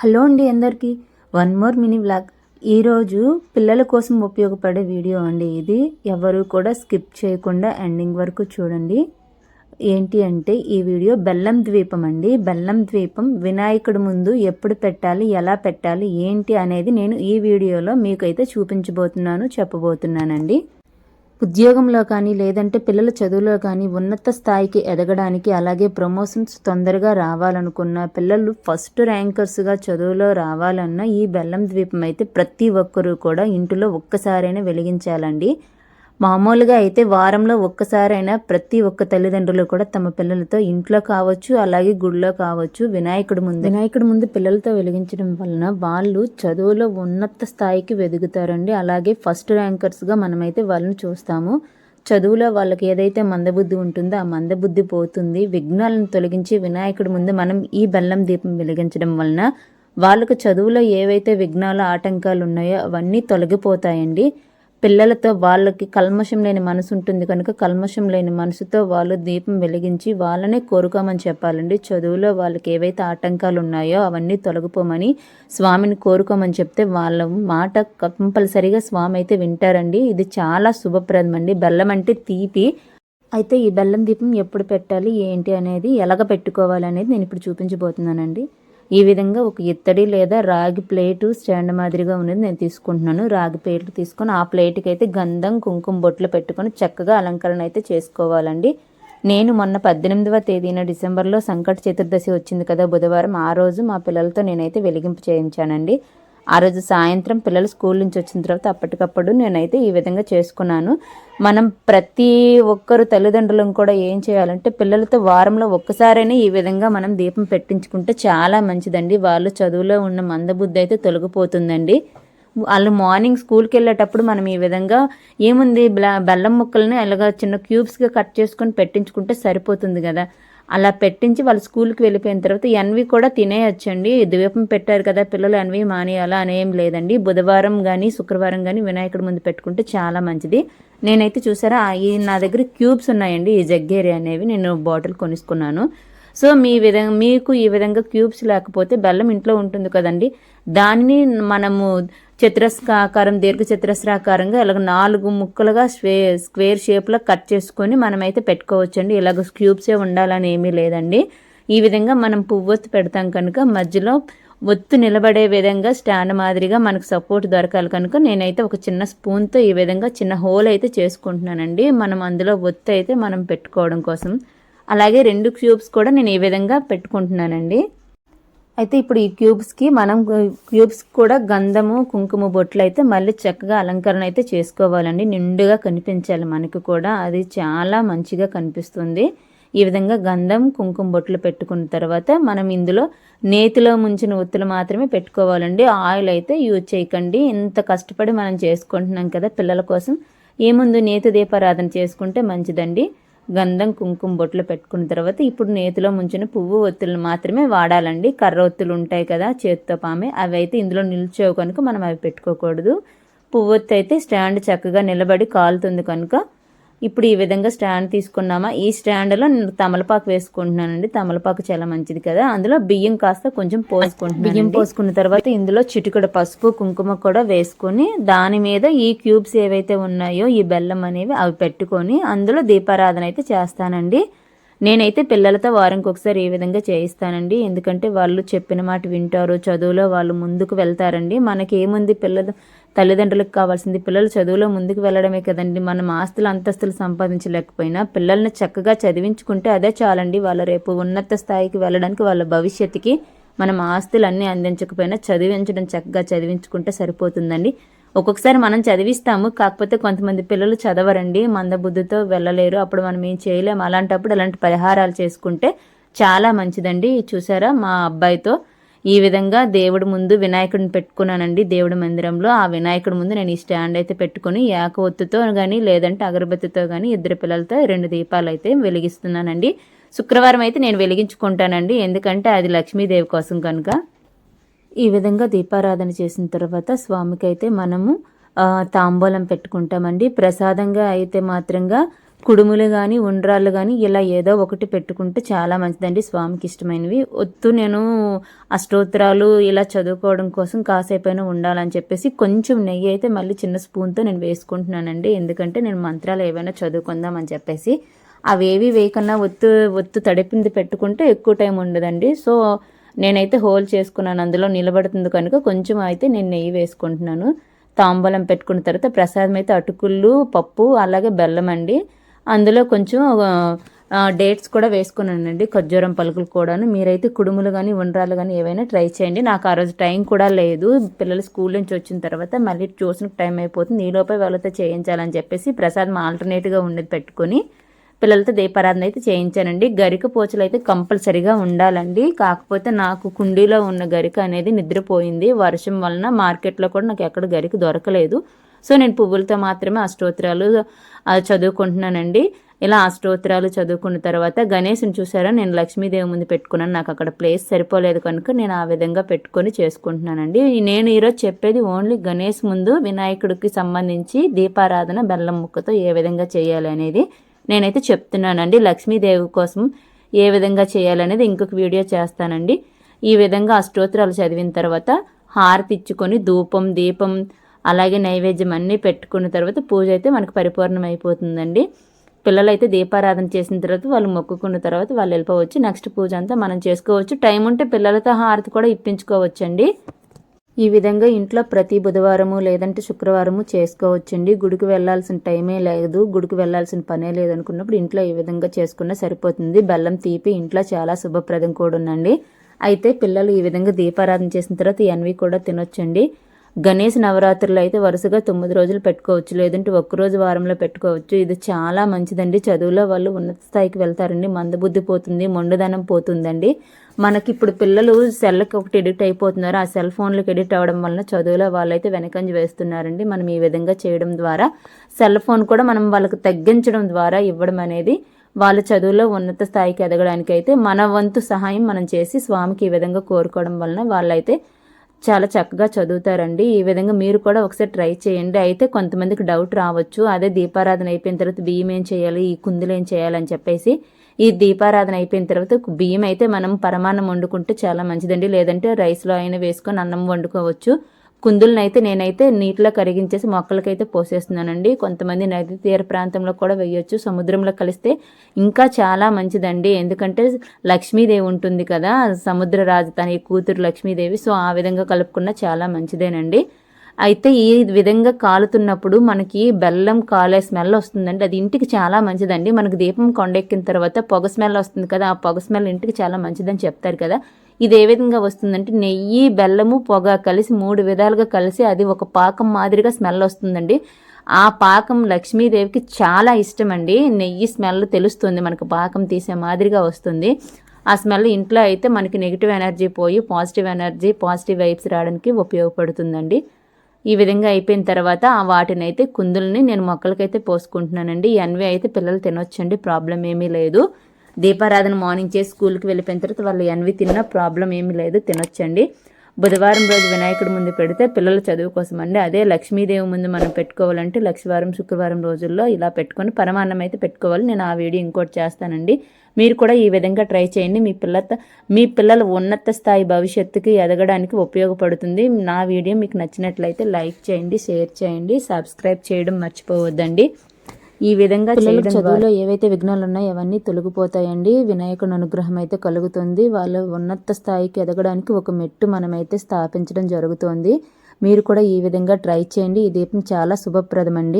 Hello అండి అందరికీ. One more mini vlog. ఈరోజు పిల్లల కోసం ఉపయోగపడే వీడియో అండి ఇది. ఎవరు కూడా స్కిప్ చేయకుండా ఎండింగ్ వరకు చూడండి. ఏంటి అంటే ఈ వీడియో బెల్లం ద్వీపం అండి. బెల్లం ద్వీపం వినాయకుడి ముందు ఎప్పుడు పెట్టాలి ఎలా పెట్టాలి ఏంటి అనేది నేను ఈ వీడియోలో మీకైతే చూపించబోతున్నాను చెప్పబోతున్నానండి. ఉద్యోగంలో కానీ లేదంటే పిల్లల చదువులో కానీ ఉన్నత స్థాయికి ఎదగడానికి అలాగే ప్రమోషన్స్ తొందరగా రావాలనుకున్న పిల్లలు ఫస్ట్ ర్యాంకర్స్గా చదువులో రావాలన్న ఈ బెల్లం ద్వీపం అయితే ప్రతి ఒక్కరూ కూడా ఇంటిలో ఒక్కసారైనా వెలిగించాలండి. మామూలుగా అయితే వారంలో ఒక్కసారైనా ప్రతి ఒక్క తల్లిదండ్రులు కూడా తమ పిల్లలతో ఇంట్లో కావచ్చు అలాగే గుడిలో కావచ్చు వినాయకుడి ముందు వినాయకుడి ముందు పిల్లలతో వెలిగించడం వలన వాళ్ళు చదువులో ఉన్నత స్థాయికి వెదుగుతారండి. అలాగే ఫస్ట్ ర్యాంకర్స్గా మనమైతే వాళ్ళని చూస్తాము. చదువులో వాళ్ళకి ఏదైతే మందబుద్ధి ఉంటుందో ఆ మందబుద్ధి పోతుంది. విఘ్నాలను తొలగించి వినాయకుడి ముందు మనం ఈ బెల్లం దీపం వెలిగించడం వలన వాళ్ళకు చదువులో ఏవైతే విఘ్నాలు ఆటంకాలు ఉన్నాయో అవన్నీ తొలగిపోతాయండి. పిల్లలతో వాళ్ళకి కల్మషం లేని మనసు ఉంటుంది కనుక కల్మషం లేని మనసుతో వాళ్ళు దీపం వెలిగించి వాళ్ళనే కోరుకోమని చెప్పాలండి. చదువులో వాళ్ళకి ఏవైతే ఆటంకాలు ఉన్నాయో అవన్నీ తొలగిపోమని స్వామిని కోరుకోమని చెప్తే వాళ్ళ మాట కంపల్సరిగా స్వామి అయితే వింటారండి. ఇది చాలా శుభప్రదం అండి బెల్లం అంటే తీపి. అయితే ఈ బెల్లం దీపం ఎప్పుడు పెట్టాలి? ఏంటి అనేది ఎలాగ పెట్టుకోవాలి అనేది నేను ఇప్పుడు చూపించబోతున్నానండి. ఈ విధంగా ఒక ఇత్తడి లేదా రాగి ప్లేటు స్టాండ్ మాదిరిగా ఉన్నది నేను తీసుకుంటున్నాను. రాగి ప్లేట్లు తీసుకొని ఆ ప్లేట్కి అయితే గంధం కుంకుమ బొట్లు పెట్టుకొని చక్కగా అలంకరణ అయితే చేసుకోవాలండి. నేను మొన్న పద్దెనిమిదవ తేదీన డిసెంబర్లో సంకట చతుర్దశి వచ్చింది కదా బుధవారం. ఆ రోజు మా పిల్లలతో నేనైతే వెలిగింపు చేయించానండి. ఆ రోజు సాయంత్రం పిల్లలు స్కూల్ నుంచి వచ్చిన తర్వాత అప్పటికప్పుడు నేనైతే ఈ విధంగా చేసుకున్నాను. మనం ప్రతి ఒక్కరు తల్లిదండ్రులను కూడా ఏం చేయాలంటే పిల్లలతో వారంలో ఒక్కసారైనా ఈ విధంగా మనం దీపం పెట్టించుకుంటే చాలా మంచిదండి. వాళ్ళు చదువులో ఉన్న మందబుద్ధి అయితే తొలగిపోతుందండి. వాళ్ళు మార్నింగ్ స్కూల్కి వెళ్ళేటప్పుడు మనం ఈ విధంగా ఏముంది బెల్లం ముక్కల్ని అలాగా చిన్న క్యూబ్స్గా కట్ చేసుకొని పెట్టించుకుంటే సరిపోతుంది కదా. అలా పెట్టించి వాళ్ళు స్కూల్కి వెళ్ళిపోయిన తర్వాత ఎన్వి కూడా తినేయచ్చండి. ద్వీపం పెట్టారు కదా పిల్లలు ఎన్వి మానేయాలా అనేం లేదండి. బుధవారం కానీ శుక్రవారం కానీ వినాయకుడి ముందు పెట్టుకుంటే చాలా మంచిది. నేనైతే చూసారా ఈ నా దగ్గర క్యూబ్స్ ఉన్నాయండి. ఈ జగ్గేరి అనేవి నేను బాటిల్ కొనుక్కున్నాను సో మీ విధంగా మీకు ఈ విధంగా క్యూబ్స్ లేకపోతే బెల్లం ఇంట్లో ఉంటుంది కదండి. దాన్ని మనము చతురస్రాకారం దీర్ఘ చతురస్రాకారంగా ఇలాగ నాలుగు ముక్కలుగా స్వే స్క్వేర్ షేప్లో కట్ చేసుకొని మనమైతే పెట్టుకోవచ్చండి. ఇలాగ క్యూబ్సే ఉండాలని ఏమీ లేదండి. ఈ విధంగా మనం పువ్వొత్తు పెడతాం కనుక మధ్యలో ఒత్తు నిలబడే విధంగా స్టాండ్ మాదిరిగా మనకు సపోర్ట్ దొరకాలి కనుక నేనైతే ఒక చిన్న స్పూన్తో ఈ విధంగా చిన్న హోల్ అయితే చేసుకుంటున్నానండి. మనం అందులో ఒత్తు అయితే మనం పెట్టుకోవడం కోసం. అలాగే రెండు క్యూబ్స్ కూడా నేను ఈ విధంగా పెట్టుకుంటున్నానండి. అయితే ఇప్పుడు ఈ క్యూబ్స్కి మనం క్యూబ్స్ కూడా గంధము కుంకుమ బొట్లు అయితే మళ్ళీ చక్కగా అలంకరణ అయితే చేసుకోవాలండి. నిండుగా కనిపించాలి మనకు కూడా. అది చాలా మంచిగా కనిపిస్తుంది. ఈ విధంగా గంధం కుంకుమ బొట్లు పెట్టుకున్న తర్వాత మనం ఇందులో నేతిలో ముంచిన ఒత్తులు మాత్రమే పెట్టుకోవాలండి. ఆయిల్ అయితే యూజ్ చేయకండి. ఇంత కష్టపడి మనం చేసుకుంటున్నాం కదా పిల్లల కోసం. ఏముందు నేతి దీపారాధన చేసుకుంటే మంచిదండి. గంధం కుంకుమ బొట్లు పెట్టుకున్న తర్వాత ఇప్పుడు నేతిలో ముంచిన పువ్వు ఒత్తులు మాత్రమే వాడాలండి. కర్ర ఒత్తులు ఉంటాయి కదా చేతితో పామే. అవి అయితే ఇందులో నిల్చోవు కనుక మనం అవి పెట్టుకోకూడదు. పువ్వొత్తు అయితే స్టాండ్ చక్కగా నిలబడి కాలుతుంది కనుక ఇప్పుడు ఈ విధంగా స్టాండ్ తీసుకున్నామా? ఈ స్టాండ్లో నేను తమలపాకు వేసుకుంటున్నానండి. తమలపాకు చాలా మంచిది కదా. అందులో బియ్యం కాస్త కొంచెం పోసుకుంటున్నాను బియ్యం పోసుకున్న తర్వాత ఇందులో చిటికడ పసుపు కుంకుమ కూడా వేసుకొని దాని మీద ఈ క్యూబ్స్ ఏవైతే ఉన్నాయో ఈ బెల్లం అనేవి అవి పెట్టుకొని అందులో దీపారాధన అయితే చేస్తానండి. నేనైతే పిల్లలతో వారంకి ఒకసారి ఈ విధంగా చేయిస్తానండి. ఎందుకంటే వాళ్ళు చెప్పిన మాట వింటారు చదువులో వాళ్ళు ముందుకు వెళ్తారండి. మనకేముంది పిల్లలు తల్లిదండ్రులకు కావాల్సింది పిల్లలు చదువులో ముందుకు వెళ్ళడమే కదండి. మనం ఆస్తులు అంతస్తులు సంపాదించలేకపోయినా పిల్లల్ని చక్కగా చదివించుకుంటే అదే చాలండి. వాళ్ళ రేపు ఉన్నత స్థాయికి వెళ్ళడానికి వాళ్ళ భవిష్యత్తుకి మనం ఆస్తులు అన్నీ అందించకపోయినా చదివించడం చక్కగా చదివించుకుంటే సరిపోతుందండి. ఒక్కొక్కసారి మనం చదివిస్తాము కాకపోతే కొంతమంది పిల్లలు చదవరండి మందబుద్ధితో వెళ్ళలేరు. అప్పుడు మనం ఏం చేయలేము. అలాంటప్పుడు అలాంటి పరిహారాలు చేసుకుంటే చాలా మంచిదండి. చూసారా మా అబ్బాయితో? ఈ విధంగా దేవుడి ముందు వినాయకుడిని పెట్టుకున్నానండి దేవుడి మందిరంలో. ఆ వినాయకుడి ముందు నేను ఈ స్టాండ్ అయితే పెట్టుకుని ఏక ఒత్తుతో కానీ లేదంటే అగరబత్తితో కానీ ఇద్దరు పిల్లలతో రెండు దీపాలు అయితే వెలిగిస్తున్నానండి. శుక్రవారం అయితే నేను వెలిగించుకుంటానండి. ఎందుకంటే అది లక్ష్మీదేవి కోసం కనుక. ఈ విధంగా దీపారాధన చేసిన తర్వాత స్వామికి అయితే మనము తాంబూలం పెట్టుకుంటామండి. ప్రసాదంగా అయితే మాత్రంగా కుడుములు కానీ ఉండ్రాళ్ళు కానీ ఇలా ఏదో ఒకటి పెట్టుకుంటే చాలా మంచిదండి స్వామికి ఇష్టమైనవి. ఒత్తు నేను అష్టోత్తరాలు ఇలా చదువుకోవడం కోసం కాసేపైనా ఉండాలని చెప్పేసి కొంచెం నెయ్యి అయితే మళ్ళీ చిన్న స్పూన్తో నేను వేసుకుంటున్నానండి. ఎందుకంటే నేను మంత్రాలు ఏవైనా చదువుకుందామని చెప్పేసి. అవేవి వేయకన్నా ఒత్తు ఒత్తు తడిపింది పెట్టుకుంటే ఎక్కువ టైం ఉండదండి. సో నేనైతే హోల్ చేసుకున్నాను. అందులో నిలబడుతుంది కనుక కొంచెం అయితే నేను నెయ్యి వేసుకుంటున్నాను. తాంబూలం పెట్టుకున్న తర్వాత ప్రసాదం అయితే అటుకులు పప్పు అలాగే బెల్లం అండి. అందులో కొంచెం డేట్స్ కూడా వేసుకున్నానండి. ఖర్జూరం పలుకులు కూడాను. మీరైతే కుడుములు కానీ ఉండ్రాలు కానీ ఏవైనా ట్రై చేయండి. నాకు ఆ రోజు టైం కూడా లేదు. పిల్లలు స్కూల్ నుంచి వచ్చిన తర్వాత మళ్ళీ ట్యూషన్కి టైం అయిపోతుంది. ఈలోపే వాళ్ళతో చేయించాలని చెప్పేసి ప్రసాదం ఆల్టర్నేట్గా ఉండేది పెట్టుకొని పిల్లలతో దీపారాధన అయితే చేయించానండి. గరిక పోచలు అయితే కంపల్సరిగా ఉండాలండి. కాకపోతే నాకు కుండీలో ఉన్న గరిక అనేది నిద్రపోయింది. వర్షం వలన మార్కెట్లో కూడా నాకు ఎక్కడ గరిక దొరకలేదు. సో నేను పువ్వులతో మాత్రమే అష్టోత్తరాలు చదువుకుంటున్నానండి. ఇలా అష్టోత్తరాలు చదువుకున్న తర్వాత గణేష్ని చూసారా? నేను లక్ష్మీదేవి ముందు పెట్టుకున్నాను. నాకు అక్కడ ప్లేస్ సరిపోలేదు కనుక నేను ఆ విధంగా పెట్టుకొని చేసుకుంటున్నానండి. నేను ఈరోజు చెప్పేది ఓన్లీ గణేష్ ముందు వినాయకుడికి సంబంధించి దీపారాధన బెల్లం ముక్కతో ఏ విధంగా చేయాలి అనేది నేనైతే చెప్తున్నానండి లక్ష్మీదేవి కోసం ఏ విధంగా చేయాలనేది ఇంకొక వీడియో చేస్తానండి. ఈ విధంగా అష్టోత్తరాలు చదివిన తర్వాత హారతి ఇచ్చుకొని ధూపం దీపం అలాగే నైవేద్యం అన్నీ పెట్టుకున్న తర్వాత పూజ అయితే మనకు పరిపూర్ణం అయిపోతుందండి పిల్లలు అయితే దీపారాధన చేసిన తర్వాత వాళ్ళు మొక్కుకున్న తర్వాత వాళ్ళు వెళ్ళిపోవచ్చు. నెక్స్ట్ పూజ అంతా మనం చేసుకోవచ్చు. టైం ఉంటే పిల్లలతో హారతి కూడా ఇప్పించుకోవచ్చండి. ఈ విధంగా ఇంట్లో ప్రతి బుధవారము లేదంటే శుక్రవారము చేసుకోవచ్చండి. గుడికి వెళ్ళాల్సిన టైమే లేదు. గుడికి వెళ్ళాల్సిన పనే లేదు అనుకున్నప్పుడు ఇంట్లో ఈ విధంగా చేసుకున్నా సరిపోతుంది. బెల్లం తీపి ఇంట్లో చాలా శుభప్రదం కూడా ఉందండి. అయితే పిల్లలు ఈ విధంగా దీపారాధన చేసిన తర్వాత ఎన్వి కూడా తినొచ్చండి. గణేష్ నవరాత్రులు అయితే వరుసగా తొమ్మిది రోజులు పెట్టుకోవచ్చు. లేదంటే ఒక్కరోజు వారంలో పెట్టుకోవచ్చు. ఇది చాలా మంచిదండి. చదువులో వాళ్ళు ఉన్నత స్థాయికి వెళ్తారండి. మందబుద్ధి పోతుంది మొండుదనం పోతుందండి. మనకి ఇప్పుడు పిల్లలు సెల్కి ఒకటి ఎడిట్ అయిపోతున్నారు. ఆ సెల్ ఫోన్లకు ఎడిట్ అవ్వడం వలన చదువులో వాళ్ళైతే వెనకంజ వేస్తున్నారండి. మనం ఈ విధంగా చేయడం ద్వారా సెల్ ఫోన్ కూడా మనం వాళ్ళకి తగ్గించడం ద్వారా ఇవ్వడం అనేది వాళ్ళ చదువులో ఉన్నత స్థాయికి ఎదగడానికి అయితే మన వంతు సహాయం మనం చేసి స్వామికి ఈ విధంగా కోరుకోవడం వలన వాళ్ళైతే చాలా చక్కగా చదువుతారండి. ఈ విధంగా మీరు కూడా ఒకసారి ట్రై చేయండి. అయితే కొంతమందికి డౌట్ రావచ్చు. అదే దీపారాధన అయిపోయిన తర్వాత బియ్యం ఏం చేయాలి? ఈ కుందులు ఏం చేయాలని చెప్పేసి. ఈ దీపారాధన అయిపోయిన తర్వాత బియ్యం అయితే మనం పరమాన్నం వండుకుంటే చాలా మంచిదండి. లేదంటే రైస్లో అయినా వేసుకొని అన్నం వండుకోవచ్చు. కుందులనైతే అయితే నేనైతే నీటిలో కరిగించేసి మొక్కలకైతే పోసేస్తున్నానండి. కొంతమంది నది తీర ప్రాంతంలో కూడా వేయొచ్చు. సముద్రంలో కలిస్తే ఇంకా చాలా మంచిదండి. ఎందుకంటే లక్ష్మీదేవి ఉంటుంది కదా సముద్ర రాజధాని కూతురు లక్ష్మీదేవి. సో ఆ విధంగా కలుపుకున్న చాలా మంచిదేనండి. అయితే ఈ విధంగా కాలుతున్నప్పుడు మనకి బెల్లం కాలే స్మెల్ వస్తుందండి. అది ఇంటికి చాలా మంచిదండి. మనకు దీపం కొండెక్కిన తర్వాత పొగ స్మెల్ వస్తుంది కదా ఆ పొగ స్మెల్ ఇంటికి చాలా మంచిదని చెప్తారు కదా. ఇది ఏ విధంగా వస్తుందంటే నెయ్యి బెల్లము పొగ కలిసి మూడు విధాలుగా కలిసి అది ఒక పాకం మాదిరిగా స్మెల్ వస్తుందండి. ఆ పాకం లక్ష్మీదేవికి చాలా ఇష్టం అండి నెయ్యి స్మెల్ తెలుస్తుంది. మనకు పాకం తీసే మాదిరిగా వస్తుంది. ఆ స్మెల్ ఇంట్లో అయితే మనకి నెగిటివ్ ఎనర్జీ పోయి పాజిటివ్ ఎనర్జీ పాజిటివ్ వైబ్స్ రావడానికి ఉపయోగపడుతుందండి. ఈ విధంగా అయిపోయిన తర్వాత ఆ వాటిని అయితే కుందుల్ని నేను మొక్కలకైతే పోసుకుంటున్నానండి. ఎన్వి అయితే పిల్లలు తినొచ్చండి ప్రాబ్లం ఏమీ లేదు. దీపారాధన మార్నింగ్ చేసి స్కూల్కి వెళ్ళిపోయిన తర్వాత వాళ్ళు ఎన్వి తిన్నా ప్రాబ్లం ఏమీ లేదు తినొచ్చండి. బుధవారం రోజు వినాయకుడి ముందు పెడితే పిల్లల చదువు కోసం అండి అదే లక్ష్మీదేవి ముందు మనం పెట్టుకోవాలంటే లక్ష్మీవారం శుక్రవారం రోజుల్లో ఇలా పెట్టుకొని పరమాన్నం అయితే పెట్టుకోవాలి. నేను ఆ వీడియో ఇంకోటి చేస్తానండి. మీరు కూడా ఈ విధంగా ట్రై చేయండి. మీ పిల్ల మీ పిల్లల ఉన్నత స్థాయి భవిష్యత్తుకి ఎదగడానికి ఉపయోగపడుతుంది. నా వీడియో మీకు నచ్చినట్లయితే లైక్ చేయండి షేర్ చేయండి సబ్స్క్రైబ్ చేయడం మర్చిపోవద్దండి. ఈ విధంగా చదువులో ఏవైతే విఘ్నాలు ఉన్నాయో అవన్నీ తొలగిపోతాయండి. వినాయకుని అనుగ్రహం అయితే కలుగుతుంది. వాళ్ళు ఉన్నత స్థాయికి ఎదగడానికి ఒక మెట్టు మనమైతే స్థాపించడం జరుగుతోంది. మీరు కూడా ఈ విధంగా ట్రై చేయండి. ఈ దీపం చాలా శుభప్రదమండి.